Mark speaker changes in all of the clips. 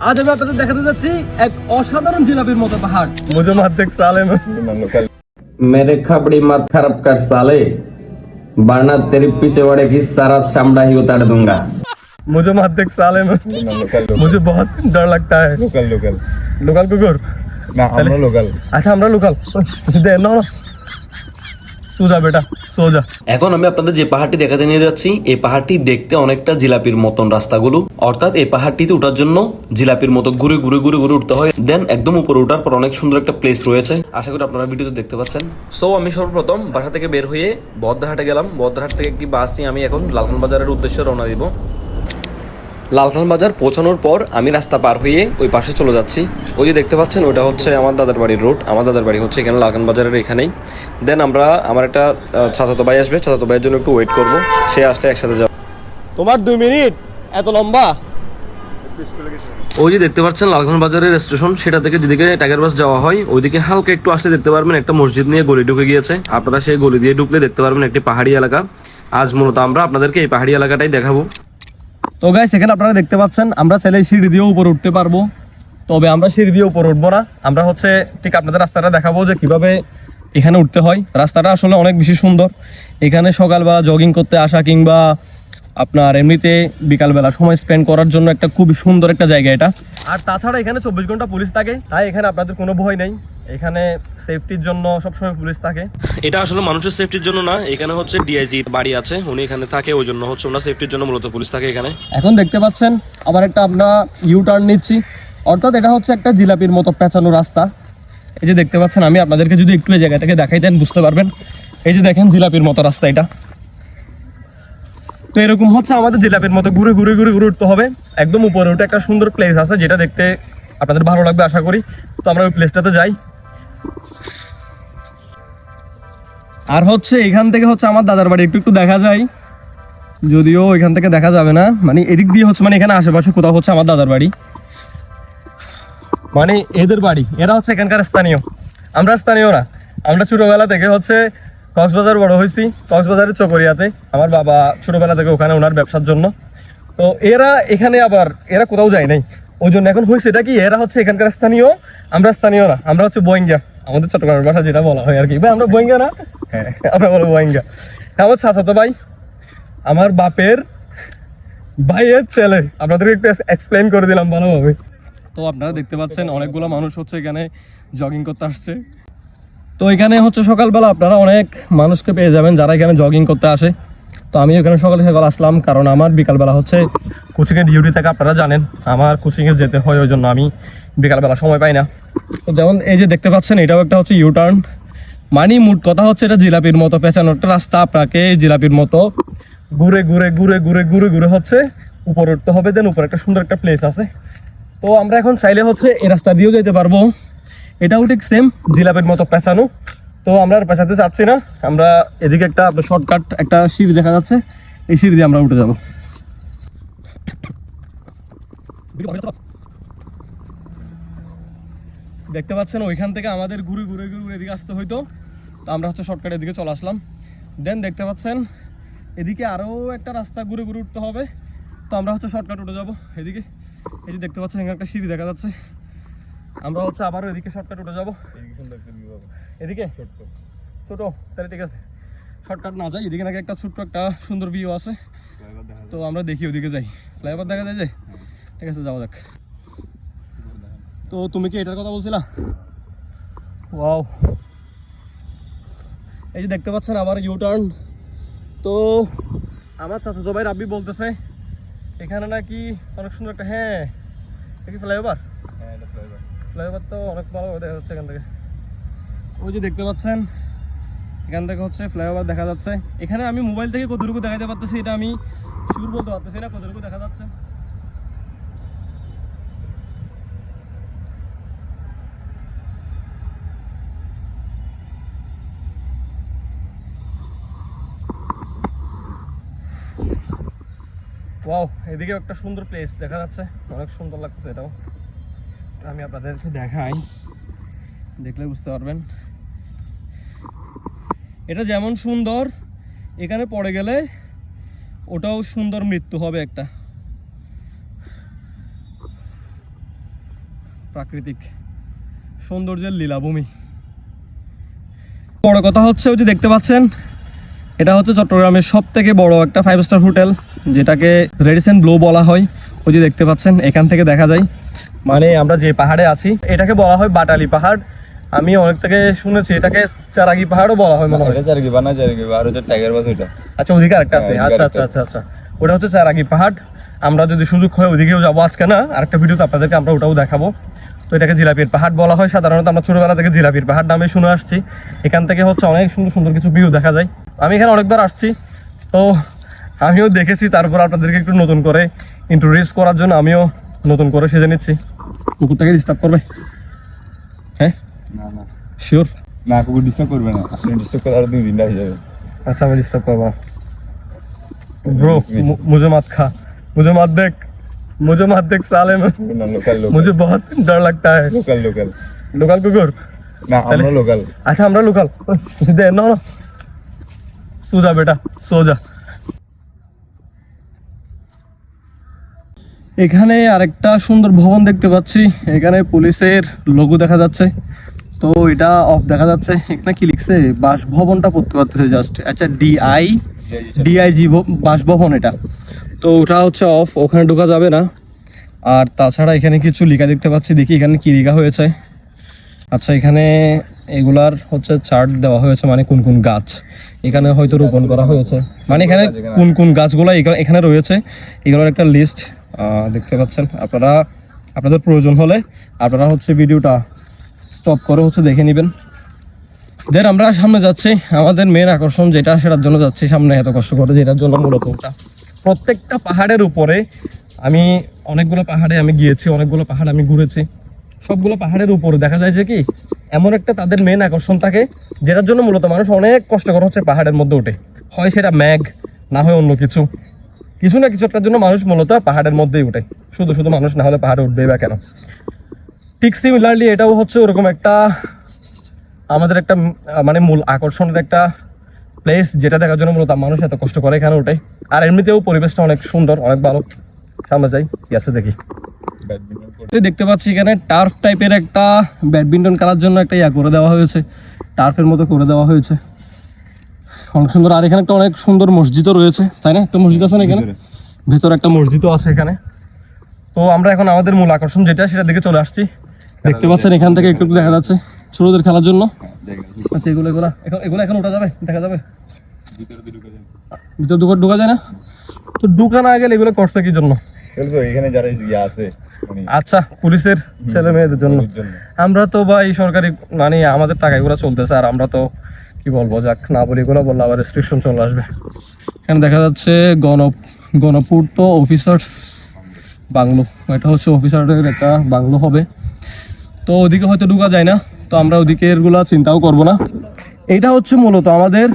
Speaker 1: আজ আমি আপনাদের দেখাতে যাচ্ছি এক অসাধারণ জিলাপির মতো পাহাড়
Speaker 2: मुझे मत देख साले में
Speaker 3: मेरे खबड़ी मत खराब कर साले वरना तेरे पीछे बड़े की सारा चमड़ा ही उतार दूंगा
Speaker 2: मुझे मत देख साले में मुझे बहुत डर लगता है
Speaker 4: লোকাল লোকাল
Speaker 2: लोकल कुकुर
Speaker 4: না আমরা লোকাল
Speaker 2: আচ্ছা আমরা লোকাল দে না না সোজা বেটা, সোজা।
Speaker 5: এখন আমি আপনাদের যে পাহাড়টি দেখাতে নিয়ে যাচ্ছি, এই পাহাড়টি দেখতে অনেকটা জিলাপির মতন রাস্তাগুলো। অর্থাৎ এই পাহাড়টিতে ওঠার জন্য জিলাপির মতো ঘুরে ঘুরে ঘুরে ঘুরে উঠতে হয়। দেন একদম উপরে ওঠার পর অনেক সুন্দর একটা প্লেস রয়েছে। আশা করি আপনারা ভিডিওতে দেখতে পাচ্ছেন। সো আমি সর্বপ্রথম বাসা থেকে বের হয়ে বদ্রাহাটে গেলাম। বদ্রাহাট থেকে একটি বাস নিয়ে আমি এখন লালন বাজারের উদ্দেশ্যে রওনা দিব। লালখান বাজার পৌঁছানোর পর আমি রাস্তা পার হয়ে ওই পাশে চলে যাচ্ছি। ওই যে দেখতে পাচ্ছেন ওটা হচ্ছে আমার দাদার বাড়ির রোড আমার দাদার বাড়ি হচ্ছে এখানে লালখান বাজারের এখানেই। দেন আমরা আমার একটা চাচাতো ভাই আসবে। চাচাতো ভাইয়ের জন্য একটু ওয়েট করব। সে আসলে একসাথে যাব।
Speaker 2: তোমার দুই মিনিট। এত লম্বা।
Speaker 5: ওই যে দেখতে পাচ্ছেন লালখান বাজারের স্টেশন সেটা থেকে যেদিকে টাইগার বাস যাওয়া হয় ওইদিকে হালকা একটু আসলে দেখতে পারবেন একটা মসজিদ নিয়ে গলি ঢুকে গিয়েছে। আপনারা সেই গলি দিয়ে ঢুকলে দেখতে পারবেন একটি পাহাড়ি এলাকা। আজ মূলত আমরা আপনাদেরকে এই পাহাড়ি এলাকাটাই দেখাবো।
Speaker 2: তো গাইস এখানে আপনারা দেখতে পাচ্ছেন, আমরা চাইলে সিঁড়ি দিয়ে উপরে উঠতে পারব। তবে আমরা সিঁড়ি দিয়ে উপরে উঠবো না। আমরা হচ্ছে ঠিক আপনাদের রাস্তাটা দেখাবো যে কীভাবে এখানে উঠতে হয়। রাস্তাটা আসলে অনেক বেশি সুন্দর। এখানে সকালবেলা জগিং করতে আসা কিংবা আপনার এমনিতে বিকালবেলা সময় স্পেন্ড করার জন্য একটা খুবই সুন্দর একটা জায়গা এটা। আর তাছাড়া এখানে চব্বিশ ঘণ্টা পুলিশ থাকে, তাই এখানে আপনাদের কোনো ভয় নেই। এখানে সেফটির জন্য সবসময় পুলিশ থাকে।
Speaker 5: এটা আসলে মানুষের সেফটির জন্য না এখানে হচ্ছে ডিআইজি বাড়ি আছে উনি এখানে থাকে ওই জন্য হচ্ছে ওনার সেফটির জন্য মূলত পুলিশ থাকে এখানে।
Speaker 2: এখন দেখতে পাচ্ছেন আবার একটা আমরা ইউ টার্ন নিচ্ছি। অর্থাৎ এটা হচ্ছে একটা জিলাপির মতো পেঁচানো রাস্তা। এই যে দেখতে পাচ্ছেন আমি আপনাদেরকে যদি একটু এই জায়গা থেকে দেখাই দেন বুঝতে পারবেন। এই যে দেখেন জিলাপির মতো রাস্তা এটা। তো এরকম হচ্ছে আমাদের জিলাপির মতো ঘুরে ঘুরে ঘুরে ঘুরে উঠতে হবে। একদম উপরে উঠে একটা সুন্দর প্লেস আছে যেটা দেখতে আপনাদের ভালো লাগবে আশা করি। তো আমরা ওই প্লেসটাতে যাই। আর হচ্ছে এখান থেকে হচ্ছে আমার দাদার বাড়ি, একটু একটু দেখা যায়। যদিও এখান থেকে দেখা যাবে না। মানে এদিক দিয়ে হচ্ছে মানে এখানে আশেপাশে কোথাও হচ্ছে আমার দাদার বাড়ি। মানে এদের বাড়ি। এরা হচ্ছে এখানকার স্থানীয়। আমরা স্থানীয় না। আমরা ছোটবেলা থেকে হচ্ছে কক্সবাজার বড় হয়েছি। কক্সবাজারের চকরিয়াতে। আমার বাবা ছোটবেলা থেকে ওখানে ওনার ব্যবসার জন্য। তো এরা এখানে আবার, এরা কোথাও যায় নাই। ওই জন্য এখন হয়েছে এটা কি, এরা হচ্ছে এখানকার স্থানীয়। আমরা স্থানীয় না। আমরা হচ্ছে বইঙ্গা আমাদের চট্টগ্রামের ভাষা যেটা বলা হয় আর কি। ভাই আমরা বইঙ্গা না? হ্যাঁ। আমরা বলো বইঙ্গা। আমার চাচাতো ভাই আমার বাপের ভাইয়ের ছেলে। আপনাদেরকে একটু এক্সপ্লেন করে দিলাম ভালোভাবে। তো আপনারা দেখতে পাচ্ছেন অনেকগুলো মানুষ হচ্ছে এখানে জগিং করতে আসছে। তো এখানে হচ্ছে সকালবেলা আপনারা অনেক মানুষকে পেয়ে যাবেন যারা এখানে জগিং করতে আসে। তো আমি এখানে সকাল সকাল আসলাম কারণ আমার বিকালবেলা হচ্ছে কোচিংয়ের ডিউটি থেকে আপনারা জানেন আমার কোচিংয়ে যেতে হয় ওই জন্য আমি বিকালবেলা সময় পাই না। তো যেমন এই যে দেখতে পাচ্ছেন, এটাও একটা হচ্ছে ইউটার্ন মানে মোট কথা হচ্ছে এটা জিলাপির মতো পেঁচানো একটা রাস্তা, আপনাকে জিলাপির মতো ঘুরে ঘুরে ঘুরে ঘুরে ঘুরে ঘুরে হচ্ছে উপরে উঠতে হবে, দেন উপরে একটা সুন্দর একটা প্লেস আছে। তো আমরা এখন চাইলে হচ্ছে এই রাস্তা দিয়েও যেতে পারব। এটাও ঠিক সেম জিলাপির মতো পেঁচানো তো আমরা আর পেঁচাতে চাচ্ছি না। আমরা এদিকে একটা শর্টকাট একটা সিঁড়ি দেখা যাচ্ছে। এই সিঁড়ি দিয়ে আমরা উঠে যাব। দেখতে পাচ্ছেন ওইখান থেকে আমাদের ঘুরে ঘুরে ঘুরে এদিকে আসতে হইতো। তো আমরা হচ্ছে শর্টকাট এদিকে চলে আসলাম। দেন দেখতে পাচ্ছেন এদিকে আরও একটা রাস্তা ঘুরে ঘুরে উঠতে হবে। তো আমরা হচ্ছে শর্টকাট উঠে যাব এদিকে। এই যে দেখতে পাচ্ছেন এখানে একটা সিঁড়ি দেখা যাচ্ছে। আমরা হচ্ছে আবারও এদিকে শর্টকাট উঠে যাব। এদিকে ছোট তাহলে ঠিক আছে। শর্টকাট না যাই এদিকে নাকি একটা ছোট্ট একটা সুন্দর ভিউ আছে। তো আমরা দেখি ওদিকে যাই। ফ্লাইওভার দেখা যায় যে? ঠিক আছে যাওয়া যাক। তো তুমি কি এটার কথা বলছিলা? ওয়াও এই যে দেখতে পাচ্ছেন আবার ইউ টার্ন তো আমার চাচা ভাই রাব্বি বলতেছে এখানে নাকি অনেক সুন্দর একটা হ্যাঁ এটা কি ফ্লাইওভার ফ্লাইওভার তো অনেক ভালো দেখা যাচ্ছে এখান থেকে। ওই যে দেখতে পাচ্ছেন এখান থেকে হচ্ছে ফ্লাইওভার দেখা যাচ্ছে। এখানে আমি মোবাইল থেকে কতটুকু দেখাতে পারতেছি এটা আমি শিওর বলতে পারতেছি না কতটুকু দেখা যাচ্ছে। ওয়াও এদিকে একটা সুন্দর প্লেস দেখা যাচ্ছে। অনেক সুন্দর লাগতেছে এটাও। আমি আপনাদেরকে দেখাই। দেখলে বুঝতে পারবেন। এটা যেমন সুন্দর, এখানে পড়ে গেলে ওটাও সুন্দর মৃত্যু হবে একটা। প্রাকৃতিক সৌন্দর্যের লীলাভূমি। বড় কথা হচ্ছে, ওই যে দেখতে পাচ্ছেন এটা হচ্ছে চট্টগ্রামের সব থেকে বড় একটা ফাইভ স্টার হোটেল যেটাকে রেডিসেন্ট ব্লু বলা হয়। ওই যে দেখতে পাচ্ছেন এখান থেকে দেখা যায়। মানে আমরা যে পাহাড়ে আছি এটাকে বলা হয় বাটালি পাহাড়। আমি অনেক থেকে শুনেছি এটাকে চারাগি পাহাড়ও বলা হয় মনে হয়।
Speaker 4: চারকি বানা আর হচ্ছে টাইগার বাস ওইটা।
Speaker 2: আচ্ছা ওদিকে আরেকটা আছে।
Speaker 4: হ্যাঁ,
Speaker 2: আচ্ছা আচ্ছা আচ্ছা আচ্ছা। ওটা হচ্ছে চারাগি পাহাড়। আমরা যদি সুযোগ হয় ওদিকেও যাব। আজকে না আরেকটা ভিডিওতে আপনাদেরকে আমরা ওটাও দেখাবো। তো এটাকে জিলাপির পাহাড় বলা হয় সাধারণত আমরা ছোটবেলা থেকে জিলাপির পাহাড় নামে শুনে আসছি এখান থেকে হচ্ছে অনেক সুন্দর সুন্দর কিছু ভিউ দেখা যায় আমি এখানে অনেকবার আসছি তো আমিও দেখেছি তারপর আপনাদেরকে একটু নতুন করে ইন্ট্রোডিউস করার জন্য আমিও নতুন করে সেজে নিচ্ছি কুকুরটাকে ডিস্টার্ব করবে হ্যাঁ
Speaker 4: না না
Speaker 2: শিওর
Speaker 4: না কুকুর ডিস্টার্ব করবে না আপনি ডিস্টার্ব করে আর দুই দিন হয়ে যাবে
Speaker 2: अच्छा मैं डिस्टर्ब कर रहा हूँ ब्रो मु- मुझे मत खा मुझे मत देख मुझे मत देख साले में
Speaker 4: না লোকাল লোকাল
Speaker 2: मुझे बहुत डर लगता है
Speaker 4: লোকাল লোকাল
Speaker 2: लोकल कुकुर
Speaker 4: না আমরা লোকাল
Speaker 2: अच्छा हमरा लोकल सीधे ना ना सो जा बेटा सो जा এখানে আরেকটা সুন্দর ভবন দেখতে পাচ্ছি এখানে পুলিশের লোগো দেখা যাচ্ছে তো এটা অফ দেখা যাচ্ছে এখানে কি লিখছে বাসভবনটা পড়তে পারতেছে জাস্ট আচ্ছা ডিআই ডিআইজি বাসভবন এটা তো ওটা হচ্ছে অফ ওখানে ঢোকা যাবে না। আর তাছাড়া এখানে কিছু লিখা দেখতে পাচ্ছি, দেখি এখানে কি লেখা হয়েছে। আচ্ছা এখানে এগুলার হচ্ছে চার্ট দেওয়া হয়েছে মানে কোন কোন গাছ। এখানে হয়তো রোপণ করা হয়েছে। মানে এখানে কোন কোন গাছগুলো এখা- এখানে রয়েছে। এগুলোর একটা লিস্ট দেখতে পাচ্ছেন। আপনারা, আপনাদের প্রয়োজন হলে আপনারা হচ্ছে ভিডিওটা স্টপ করে হচ্ছে দেখে নেবেন। দেন আমরা সামনে যাচ্ছি। আমাদের মেন আকর্ষণ যেটা, সেটার জন্য যাচ্ছি সামনে, এত কষ্ট করে, যেটার জন্য মূলত ওটা। প্রত্যেকটা পাহাড়ের উপরে আমি অনেকগুলো পাহাড়ে আমি গিয়েছি, অনেকগুলো পাহাড় আমি ঘুরেছি। সবগুলো পাহাড়ের উপরে। দেখা যায় যে কি, এমন একটা তাদের মেন আকর্ষণ থাকে, যেটার জন্য মূলত মানুষ অনেক কষ্টকর হচ্ছে পাহাড়ের মধ্যে ওঠে হয় সেটা ম্যাগ না হয় অন্য কিছু। কিছু না কিছু একটার জন্য মানুষ মূলত পাহাড়ের মধ্যেই উঠে। শুধু শুধু মানুষ না হলে পাহাড়ে উঠবেই বা কেন? ঠিক সিমিলারলি এটাও হচ্ছে ওরকম একটা আমাদের একটা মানে মূল আকর্ষণের একটা প্লেস যেটা দেখার জন্য মূলত মানুষ এত কষ্ট করে এখানে ওটাই। আর এমনিতেও পরিবেশটা অনেক সুন্দর অনেক ভালো। সামনে যাই কি আছে দেখি। দেখতে পাচ্ছি এখানে টার্ফ টাইপের একটা ব্যাডমিন্টন খেলার জন্য একটা ইয়া করে দেওয়া হয়েছে। টার্ফের মতো করে দেওয়া হয়েছে। অনেক সুন্দর আর এখানে একটা অনেক সুন্দর মসজিদও রয়েছে। তাই না? একটা মসজিদ আছে না এখানে? ভেতরে। একটা মসজিদও আছে এখানে। তো আমরা এখন আমাদের মূল আকর্ষণ যেটা সেটা দিকে চলে আসছি। দেখতে পাচ্ছেন এখান থেকে একটু দেখা যাচ্ছে ছোটদের খেলার জন্য। আচ্ছা এগুলো এগুলো এখন এগুলো এখন ওঠা যাবে? দেখা যাবে? ভিতর ঢুকা ঢুকা যায় না? তো ঢুকা না গেলে এগুলো করছে কি জন্য?
Speaker 4: এখানে যারা ইয়ে আছে মানে
Speaker 2: আচ্ছা পুলিশের ছেলে মেয়েদের জন্য। আমরা তো ভাই সরকারি মানে আমাদের টাকা এগুলো চলতেছে আর আমরা তো কি বলব যাক না বলি এগুলো বললে আবার রেস্ট্রিকশন চলে আসবে। এখানে দেখা যাচ্ছে গণ গণপূর্ত অফিসার্স বাংলো এটা হচ্ছে অফিসারের একটা বাংলো হবে। তো ওদিকে হয়তো ঢুকা যায় না, তো আমরা ওদিকেরগুলা চিন্তাও করব না। এটা হচ্ছে মূলত আমাদের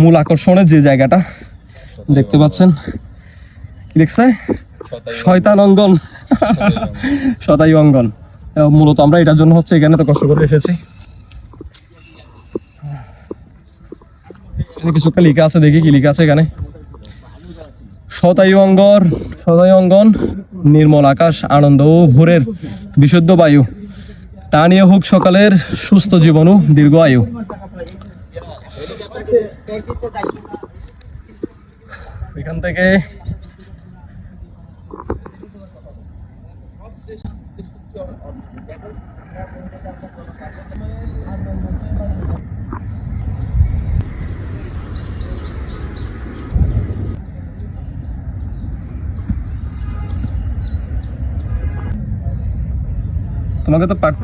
Speaker 2: মূল আকর্ষণের যে জায়গাটা। দেখতে পাচ্ছেন? কি লিখছে শয়তান অঙ্গন। শতাই অঙ্গন। মূলত আমরা এটার জন্য হচ্ছে এখানে তো কষ্ট করে এসেছি। কিছু একটা লিখা আছে, দেখি কি লিখা আছে এখানে। শতায়ু অঙ্গর, শতায়ু অঙ্গন, নির্মল আকাশ, আনন্দ ও ভোরের বিশুদ্ধ বায়ু। তা নিয়ে হোক সকালের সুস্থ জীবনও দীর্ঘ আয়ু। এখান থেকে তোমাকে তো পাঠ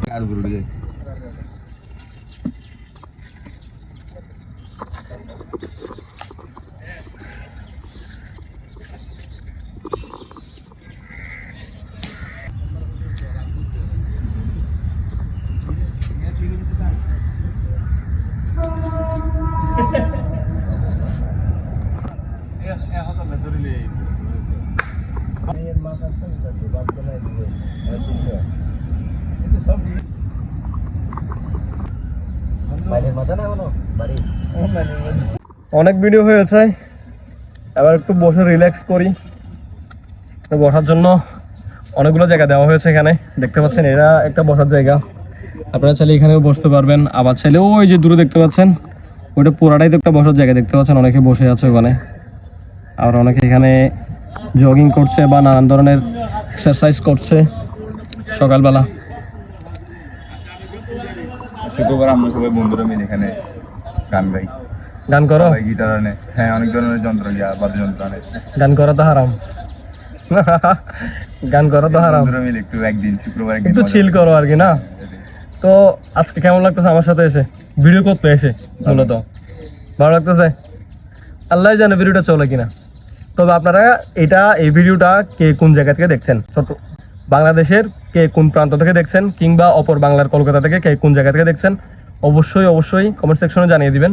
Speaker 2: অনেক ভিডিও হয়েছে। এবার একটু বসে রিল্যাক্স করি। বসার জন্য অনেকগুলো জায়গা দেওয়া হয়েছে এখানে। দেখতে পাচ্ছেন, এরা একটা বসার জায়গা। আপনারা চাইলে এখানেও বসতে পারবেন। আবার চাইলে ওই যে দূরে দেখতে পাচ্ছেন, ওইটা পুরাটাই তো একটা বসার জায়গা। দেখতে পাচ্ছেন, অনেকে বসে আছে ওখানে। আর অনেকে এখানে জগিং করছে বা নানান ধরনের এক্সারসাইজ করছে। সকালবেলা।
Speaker 4: শুক্রবার আমরা সবাই বন্ধুরা মিলে এখানে গান গাই।
Speaker 2: গান করো?
Speaker 4: গিটার আনে। হ্যাঁ অনেক ধরনের যন্ত্র গিয়া বাদ্যযন্ত্র আনে।
Speaker 2: গান করা তো হারাম। গান করা তো হারাম।
Speaker 4: বন্ধুরা মিলে একটু একদিন শুক্রবার
Speaker 2: একটু চিল
Speaker 4: করো।
Speaker 2: আর কি না? তো আজকে কেমন লাগতেছে আমার সাথে এসে? ভিডিও করতে এসে মূলত। ভালো লাগতেছে? আল্লাহ জানে ভিডিওটা চলে কিনা। তবে আপনারা এটা এই ভিডিওটা কে কোন জায়গা থেকে দেখছেন? ছোট বাংলাদেশের কে কোন প্রান্ত থেকে দেখছেন কিংবা অপর বাংলার কলকাতা থেকে কে কোন জায়গা থেকে দেখছেন, অবশ্যই অবশ্যই কমেন্ট সেকশনে জানিয়ে দিবেন।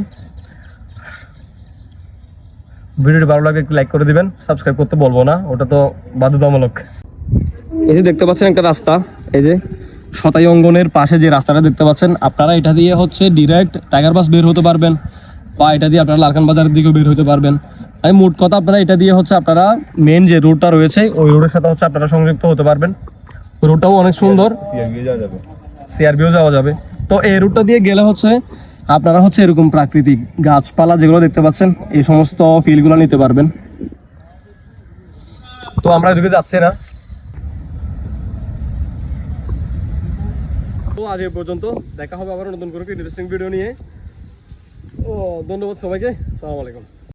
Speaker 2: ভিডিওটি ভালো লাগে লাইক করে দিবেন সাবস্ক্রাইব করতে বলব না, ওটা তো বাধ্যতামূলক। এই যে দেখতে পাচ্ছেন একটা রাস্তা, এই যে শতাই অঙ্গনের পাশে যে রাস্তাটা দেখতে পাচ্ছেন, আপনারা এটা দিয়ে হচ্ছে ডিরেক্ট টাইগার বাস বের হতে পারবেন, বা এটা দিয়ে আপনারা লালখান বাজারের দিকেও বের হতে পারবেন। আমি মোট কথা আপনারা এটা দিয়ে হচ্ছে আপনারা মেন যে রোডটা রয়েছে, ওই রোডের সাথে হচ্ছে আপনারা সংযুক্ত হতে পারবেন। রোডটাও অনেক সুন্দর।
Speaker 4: CRB যাওয়া যাবে।
Speaker 2: সিআরবিও যাওয়া যাবে। তো এই রুটটা দিয়ে গেলে হচ্ছে আপনারা হচ্ছে এরকম প্রাকৃতিক গাছপালা যেগুলো দেখতে পাচ্ছেন এই সমস্ত ফিলগুলো নিতে পারবেন। তো আমরা এদিকে যাচ্ছি না। তো আজ এই পর্যন্ত দেখা হবে আবার নতুন করে ইন্টারেস্টিং ভিডিও নিয়ে। ও ধন্যবাদ সবাইকে। সালাম আলাইকুম।